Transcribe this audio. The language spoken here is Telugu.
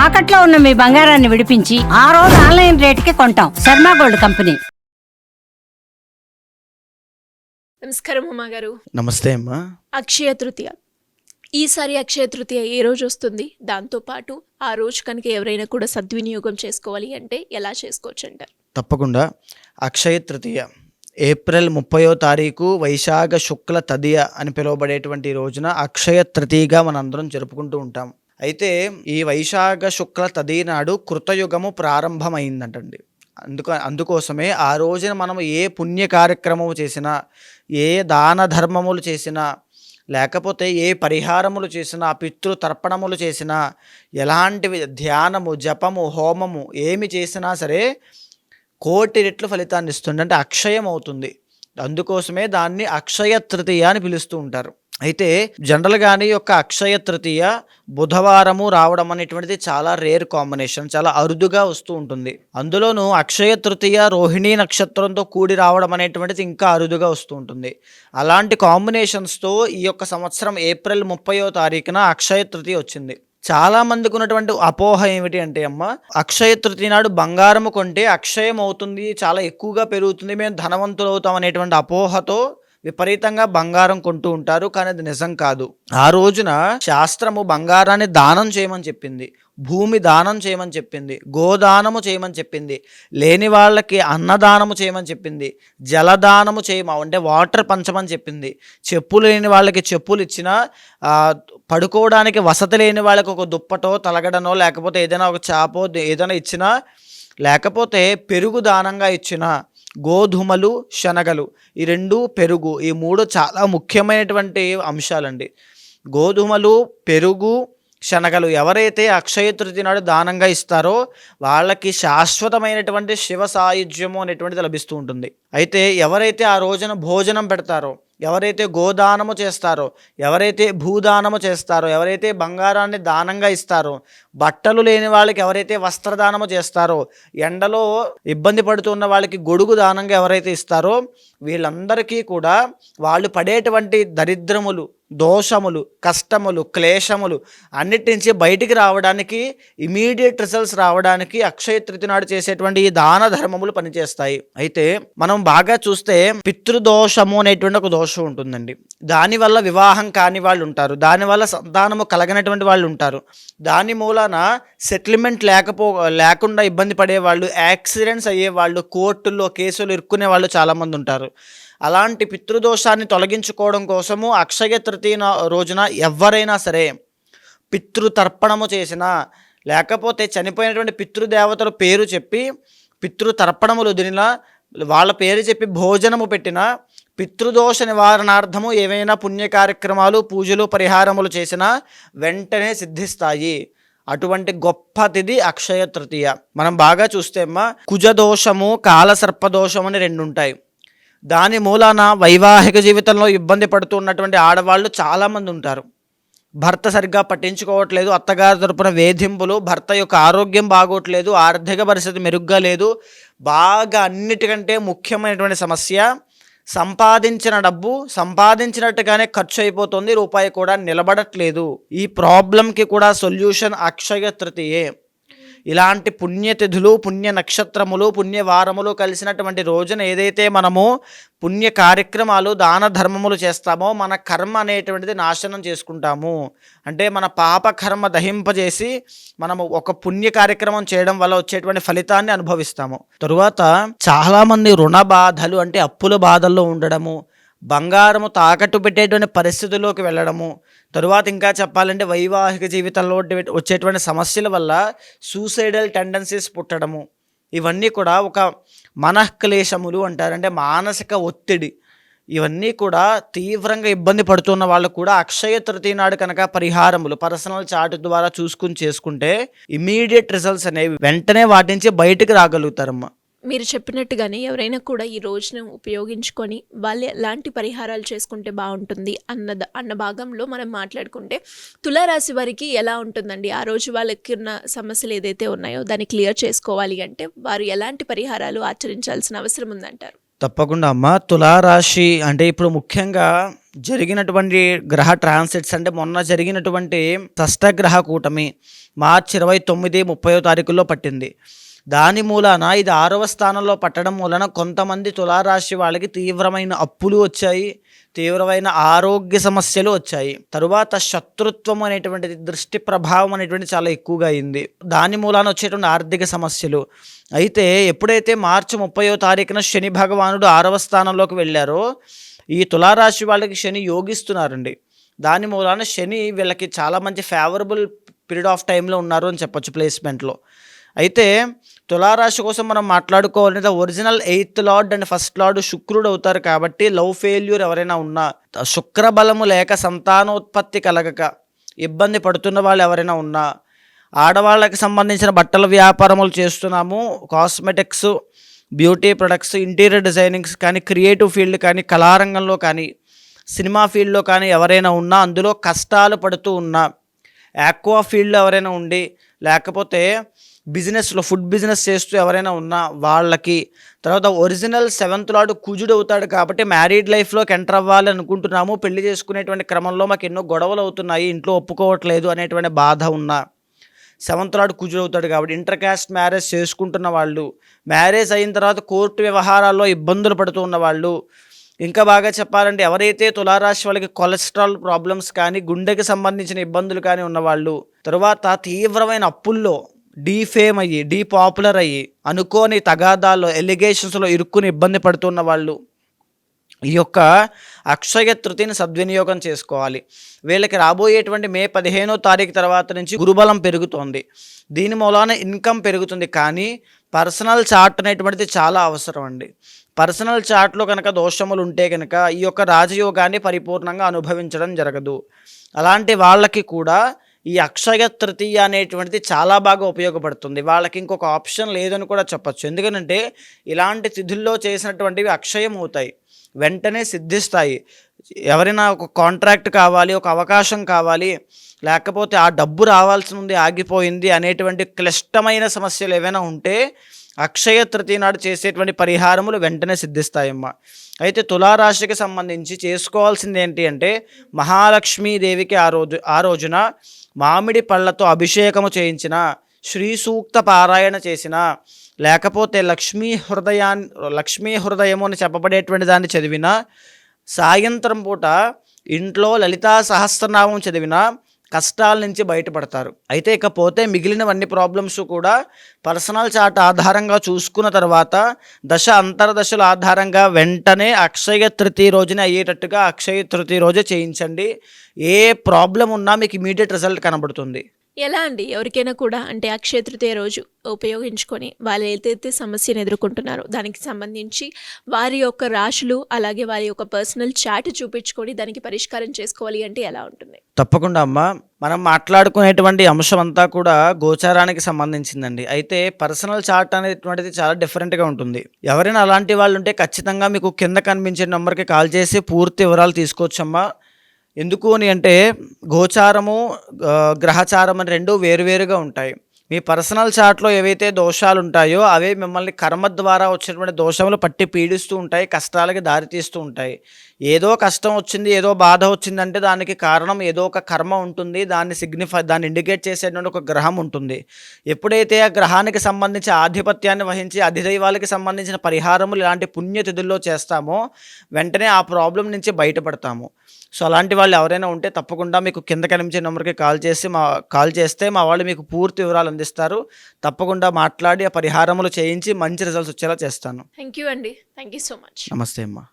తాకట్లో ఉన్న మీ బంగారాన్ని విడిపించి ఆ రోజు ఆన్లైన్ రేటుకి కొంటాం. Sharma gold company. నమస్కారం ఉమా గారు. నమస్తే అమ్మా. అక్షయ తృతీయ. ఈసారి అక్షయ తృతీయ ఏ రోజు వస్తుంది? దాంతోపాటు ఆ రోజు కనుక ఎవరైనా కూడా సద్వినియోగం చేసుకోవాలి అంటే ఎలా చేసుకోవచ్చు అంటారు తప్పకుండా. అక్షయ తృతీయ. ఏప్రిల్ ముప్పయో తారీఖు వైశాఖ శుక్ల తదియ అని పిలువబడేటువంటి రోజున అక్షయ తృతీయగా మనందరం జరుపుకుంటూ ఉంటాం. అయితే ఈ వైశాఖ శుక్ల తదీనాడు కృతయుగము ప్రారంభమైందంటండి. అందుక అందుకోసమే ఆ రోజున మనం ఏ పుణ్య కార్యక్రమము చేసినా ఏ దాన ధర్మములు చేసినా లేకపోతే ఏ పరిహారములు చేసినా పితృ తర్పణములు చేసినా ఎలాంటివి ధ్యానము జపము హోమము ఏమి చేసినా సరే కోటి రెట్లు ఫలితాన్ని ఇస్తుంది అంటే అక్షయం అవుతుంది అందుకోసమే దాన్ని అక్షయ తృతీయ అని పిలుస్తూ ఉంటారు. అయితే జనరల్గానే కానీ యొక్క అక్షయ తృతీయ బుధవారము రావడం అనేటువంటిది చాలా రేర్ కాంబినేషన్ చాలా అరుదుగా వస్తూ ఉంటుంది. అందులోనూ అక్షయ తృతీయ రోహిణీ నక్షత్రంతో కూడి రావడం అనేటువంటిది ఇంకా అరుదుగా వస్తూ ఉంటుంది. అలాంటి కాంబినేషన్స్తో ఈ యొక్క సంవత్సరం ఏప్రిల్ ముప్పయో తారీఖున అక్షయ తృతీయ వచ్చింది. చాలా మందికి ఉన్నటువంటి అపోహ ఏమిటి అంటే అమ్మ అక్షయ తృతీయ నాడు బంగారము కొంటే అక్షయం అవుతుంది చాలా ఎక్కువగా పెరుగుతుంది మేము ధనవంతులు అవుతాం అనేటువంటి అపోహతో విపరీతంగా బంగారం కొంటూ ఉంటారు కానీ అది నిజం కాదు. ఆ రోజున శాస్త్రము బంగారాన్ని దానం చేయమని చెప్పింది భూమి దానం చేయమని చెప్పింది గోదానము చేయమని చెప్పింది లేని వాళ్ళకి అన్నదానము చేయమని చెప్పింది జలదానము చేయమ అంటే వాటర్ పంచమని చెప్పింది. చెప్పు లేని వాళ్ళకి చెప్పులు ఇచ్చిన పడుకోవడానికి వసతి లేని వాళ్ళకి ఒక దుప్పటో తలగడనో లేకపోతే ఏదైనా ఒక చేపో ఏదైనా ఇచ్చినా లేకపోతే పెరుగు దానంగా ఇచ్చిన గోధుమలు శనగలు ఈ రెండు పెరుగు. ఈ మూడు చాలా ముఖ్యమైనటువంటి అంశాలండి. గోధుమలు పెరుగు శనగలు ఎవరైతే అక్షయ తృతీయ నాడు దానంగా ఇస్తారో వాళ్ళకి శాశ్వతమైనటువంటి శివ సాయుధ్యము అనేటువంటిది లభిస్తూ ఉంటుంది. అయితే ఎవరైతే ఆ రోజున భోజనం పెడతారో ఎవరైతే గోదానము చేస్తారో ఎవరైతే భూదానము చేస్తారో ఎవరైతే బంగారాన్ని దానంగా ఇస్తారో బట్టలు లేని వాళ్ళకి ఎవరైతే వస్త్రదానము చేస్తారో ఎండలో ఇబ్బంది పడుతున్న వాళ్ళకి గొడుగు దానంగా ఎవరైతే ఇస్తారో వీళ్ళందరికీ కూడా వాళ్ళు పడేటువంటి దరిద్రములు దోషములు కష్టములు క్లేశములు అన్నిటి నుంచి బయటికి రావడానికి ఇమీడియట్ రిజల్ట్స్ రావడానికి అక్షయ తృతి నాడు చేసేటువంటి ఈ దాన ధర్మములు పనిచేస్తాయి. అయితే మనం బాగా చూస్తే పితృదోషము అనేటువంటి ఒక దోషం ఉంటుందండి. దానివల్ల వివాహం కాని వాళ్ళు ఉంటారు. దానివల్ల సంతానము కలగనటువంటి వాళ్ళు ఉంటారు. దాని మూలాన సెటిల్మెంట్ లేకపో లేకుండా ఇబ్బంది పడే వాళ్ళు యాక్సిడెంట్స్ అయ్యే వాళ్ళు కోర్టుల్లో కేసులు ఇరుక్కునే వాళ్ళు చాలామంది ఉంటారు. అలాంటి పితృదోషాన్ని తొలగించుకోవడం కోసము అక్షయ తృతీయ రోజున ఎవరైనా సరే పితృతర్పణము చేసినా లేకపోతే చనిపోయినటువంటి పితృదేవతల పేరు చెప్పి పితృతర్పణములు వదిలినా వాళ్ళ పేరు చెప్పి భోజనము పెట్టినా పితృదోష నివారణార్థము ఏవైనా పుణ్య కార్యక్రమాలు పూజలు పరిహారములు చేసినా వెంటనే సిద్ధిస్తాయి. అటువంటి గొప్ప తిథి అక్షయ తృతీయ. మనం బాగా చూస్తే అమ్మా కుజదోషము కాలసర్పదోషం అని రెండు ఉంటాయి దాని మూలాన వైవాహిక జీవితంలో ఇబ్బంది పడుతున్నటువంటి ఆడవాళ్ళు చాలామంది ఉంటారు. భర్త సరిగ్గా పట్టించుకోవట్లేదు అత్తగారి తరపున వేధింపులు భర్త యొక్క ఆరోగ్యం బాగోట్లేదు ఆర్థిక పరిస్థితి మెరుగ్గా లేదు బాగా అన్నిటికంటే ముఖ్యమైనటువంటి సమస్య సంపాదించిన డబ్బు సంపాదించినట్టుగానే ఖర్చు అయిపోతుంది రూపాయి కూడా నిలబడట్లేదు. ఈ ప్రాబ్లంకి కూడా సొల్యూషన్ అక్షయ తృతీయే. ఇలాంటి పుణ్యతిథులు పుణ్య నక్షత్రములు పుణ్యవారములు కలిసినటువంటి రోజున ఏదైతే మనము పుణ్య కార్యక్రమాలు దాన ధర్మములు చేస్తామో మన కర్మ అనేటువంటిది నాశనం చేసుకుంటాము. అంటే మన పాప కర్మ దహింపజేసి మనము ఒక పుణ్య కార్యక్రమం చేయడం వల్ల వచ్చేటువంటి ఫలితాన్ని అనుభవిస్తాము. తరువాత చాలామంది రుణ బాధలు అంటే అప్పుల బాధల్లో ఉండడము బంగారము తాకట్టు పెట్టేటువంటి పరిస్థితుల్లోకి వెళ్ళడము. తరువాత ఇంకా చెప్పాలంటే వైవాహిక జీవితంలో వచ్చేటువంటి సమస్యల వల్ల సూసైడల్ టెండెన్సీస్ పుట్టడము. ఇవన్నీ కూడా ఒక మనఃక్లేశములు అంటారు. అంటే మానసిక ఒత్తిడి. ఇవన్నీ కూడా తీవ్రంగా ఇబ్బంది పడుతున్న వాళ్ళు కూడా అక్షయ తృతీయ నాడు కనుక పరిహారములు పర్సనల్ చార్ట్ ద్వారా చూసుకుని చేసుకుంటే ఇమీడియట్ రిజల్ట్స్ అనేవి వెంటనే వాటి నుంచి బయటకు రాగలుగుతారమ్మా. మీరు చెప్పినట్టుగానే ఎవరైనా కూడా ఈ రోజును ఉపయోగించుకొని వాళ్ళు ఎలాంటి పరిహారాలు చేసుకుంటే బాగుంటుంది అన్న అన్న భాగంలో మనం మాట్లాడుకుంటే తులారాశి వారికి ఎలా ఉంటుందండి? ఆ రోజు వాళ్ళకి ఉన్న సమస్యలు ఏదైతే ఉన్నాయో దాన్ని క్లియర్ చేసుకోవాలి అంటే వారు ఎలాంటి పరిహారాలు ఆచరించాల్సిన అవసరం ఉందంటారు? తప్పకుండా అమ్మ. తులారాశి అంటే ఇప్పుడు ముఖ్యంగా జరిగినటువంటి గ్రహ ట్రాన్సిట్స్ అంటే మొన్న జరిగినటువంటి షష్టగ్రహ కూటమి మార్చి ఇరవై తొమ్మిది ముప్పై తారీఖుల్లో పట్టింది. దాని మూలాన ఇది ఆరవ స్థానంలో పట్టడం మూలన కొంతమంది తులారాశి వాళ్ళకి తీవ్రమైన అప్పులు వచ్చాయి తీవ్రమైన ఆరోగ్య సమస్యలు వచ్చాయి. తరువాత శత్రుత్వం అనేటువంటిది దృష్టి ప్రభావం అనేటువంటి చాలా ఎక్కువగా అయింది. దాని మూలాన వచ్చేటువంటి ఆర్థిక సమస్యలు. అయితే ఎప్పుడైతే మార్చి ముప్పయో తారీఖున శని భగవానుడు ఆరవ స్థానంలోకి వెళ్ళారో ఈ తులారాశి వాళ్ళకి శని యోగిస్తున్నారండి. దాని మూలాన శని వీళ్ళకి చాలా మంచి ఫేవరబుల్ పీరియడ్ ఆఫ్ టైంలో ఉన్నారు అని చెప్పొచ్చు ప్లేస్మెంట్లో అయితే తులారాశి కోసం మనం మాట్లాడుకోవాలంటే original eighth lord and first lord శుక్రుడు అవుతారు కాబట్టి లవ్ ఫెయిల్యూర్ ఎవరైనా ఉన్నా శుక్రబలము లేక సంతానోత్పత్తి కలగక ఇబ్బంది పడుతున్న వాళ్ళు ఎవరైనా ఉన్నా ఆడవాళ్ళకి సంబంధించిన బట్టల వ్యాపారములు చేస్తున్నాము cosmetics beauty products interior designings కానీ క్రియేటివ్ ఫీల్డ్ కానీ కళారంగంలో కానీ సినిమా ఫీల్డ్లో కానీ ఎవరైనా ఉన్నా అందులో కష్టాలు పడుతూ ఉన్నా ఆక్వా ఫీల్డ్లో ఎవరైనా ఉండి లేకపోతే బిజినెస్లో ఫుడ్ బిజినెస్ చేస్తూ ఎవరైనా ఉన్నా వాళ్ళకి తర్వాత ఒరిజినల్ సెవెంత్ లాడు కుజుడు అవుతాడు కాబట్టి మ్యారీడ్ లైఫ్లోకి ఎంటర్ అవ్వాలి అనుకుంటున్నాము. పెళ్ళి చేసుకునేటువంటి క్రమంలో మాకు ఎన్నో గొడవలు అవుతున్నాయి. ఇంట్లో ఒప్పుకోవట్లేదు అనేటువంటి బాధ ఉన్నా సెవెంత్ లాడు కుజుడు అవుతాడు కాబట్టి ఇంటర్ క్యాస్ట్ మ్యారేజ్ చేసుకుంటున్న వాళ్ళు మ్యారేజ్ అయిన తర్వాత కోర్టు వ్యవహారాల్లో ఇబ్బందులు పడుతూ ఉన్న వాళ్ళు ఇంకా బాగా చెప్పాలంటే ఎవరైతే తులారాశి వాళ్ళకి కొలెస్ట్రాల్ ప్రాబ్లమ్స్ కానీ గుండెకి సంబంధించిన ఇబ్బందులు కానీ ఉన్నవాళ్ళు తర్వాత తీవ్రమైన అప్పుల్లో డీఫేమ్ అయ్యి డీపాపులర్ అయ్యి అనుకోని తగాదాల్లో ఎలిగేషన్స్లో ఇరుక్కుని ఇబ్బంది పడుతున్న వాళ్ళు ఈ యొక్క అక్షయ తృతిని సద్వినియోగం చేసుకోవాలి. వీళ్ళకి రాబోయేటువంటి మే పదిహేనో తారీఖు తర్వాత నుంచి గురుబలం పెరుగుతోంది. దీని మూలాన ఇన్కమ్ పెరుగుతుంది. కానీ పర్సనల్ చార్ట్ అనేటువంటిది చాలా అవసరం అండి. పర్సనల్ చార్ట్లో కనుక దోషములు ఉంటే కనుక ఈ యొక్క రాజయోగాన్ని పరిపూర్ణంగా అనుభవించడం జరగదు. అలాంటి వాళ్ళకి కూడా ఈ అక్షయ తృతీయ అనేటువంటిది చాలా బాగా ఉపయోగపడుతుంది. వాళ్ళకి ఇంకొక ఆప్షన్ లేదని కూడా చెప్పచ్చు. ఎందుకంటే ఇలాంటి తిథుల్లో చేసినటువంటివి అక్షయం అవుతాయి. వెంటనే సిద్ధిస్తాయి. ఎవరైనా ఒక కాంట్రాక్ట్ కావాలి ఒక అవకాశం కావాలి లేకపోతే ఆ డబ్బు రావాల్సి ఉంది ఆగిపోయింది అనేటువంటి క్లిష్టమైన సమస్యలు ఏవైనా ఉంటే అక్షయ తృతీయ నాడు చేసేటువంటి పరిహారములు వెంటనే సిద్ధిస్తాయమ్మా. అయితే తులారాశికి సంబంధించి చేసుకోవాల్సింది ఏంటి అంటే మహాలక్ష్మీదేవికి ఆ రోజు ఆ రోజున మామిడి పళ్ళతో అభిషేకము చేయించిన శ్రీ సూక్త పారాయణ చేసిన లేకపోతే లక్ష్మీ హృదయాన్ని లక్ష్మీ హృదయము అని చెప్పబడేటువంటి దాన్ని చదివిన సాయంత్రం పూట ఇంట్లో లలితా సహస్రనామం చదివిన కష్టాల నుంచి బయటపడతారు. అయితే ఇకపోతే మిగిలినవన్నీ ప్రాబ్లమ్స్ కూడా పర్సనల్ చార్ట్ ఆధారంగా చూసుకున్న తర్వాత దశ అంతర్దశల ఆధారంగా వెంటనే అక్షయ తృతీయ రోజునే అయ్యేటట్టుగా అక్షయ తృతీయ రోజే చేయించండి. ఏ ప్రాబ్లం ఉన్నా మీకు ఇమీడియట్ రిజల్ట్ కనబడుతుంది. ఎలా అండి? ఎవరికైనా కూడా అంటే అక్షయ తృతీయ రోజు ఉపయోగించుకొని వాళ్ళు ఏదైతే సమస్యను ఎదుర్కొంటున్నారో దానికి సంబంధించి వారి యొక్క రాశులు అలాగే వారి యొక్క పర్సనల్ చాట్ చూపించుకొని దానికి పరిష్కారం చేసుకోవాలి అంటే ఎలా ఉంటుంది? తప్పకుండా అమ్మ. మనం మాట్లాడుకునేటువంటి అంశం అంతా కూడా గోచారానికి సంబంధించిందండి. అయితే పర్సనల్ చాట్ అనేటువంటిది చాలా డిఫరెంట్గా ఉంటుంది. ఎవరైనా అలాంటి వాళ్ళు ఉంటే ఖచ్చితంగా మీకు కింద కనిపించే నెంబర్కి కాల్ చేసి పూర్తి వివరాలు తీసుకోవచ్చమ్మా. ఎందుకు అని అంటే గోచారము గ్రహచారం అని రెండు వేరువేరుగా ఉంటాయి. మీ పర్సనల్ చార్ట్లో ఏవైతే దోషాలు ఉంటాయో అవే మిమ్మల్ని కర్మ ద్వారా వచ్చినటువంటి దోషములు పట్టి పీడిస్తూ ఉంటాయి కష్టాలకి దారితీస్తూ ఉంటాయి. ఏదో కష్టం వచ్చింది ఏదో బాధ వచ్చిందంటే దానికి కారణం ఏదో ఒక కర్మ ఉంటుంది దాన్ని సిగ్నిఫై దాన్ని ఇండికేట్ చేసేటువంటి ఒక గ్రహం ఉంటుంది. ఎప్పుడైతే ఆ గ్రహానికి సంబంధించి ఆధిపత్యాన్ని వహించి అధిదైవాలకి సంబంధించిన పరిహారములు ఇలాంటి పుణ్యతిథుల్లో చేస్తామో వెంటనే ఆ ప్రాబ్లం నుంచి బయటపడతాము. సో అలాంటి వాళ్ళు ఎవరైనా ఉంటే తప్పకుండా మీకు కింద కనిపించే నెంబర్కి కాల్ చేసి మా కాల్ చేస్తే మా వాళ్ళు మీకు పూర్తి వివరాలు అందిస్తారు. తప్పకుండా మాట్లాడి ఆ పరిహారములు చేయించి మంచి రిజల్ట్స్ వచ్చేలా చేస్తాను. థ్యాంక్ యూ అండి. థ్యాంక్ యూ సో మచ్ నమస్తే అమ్మా.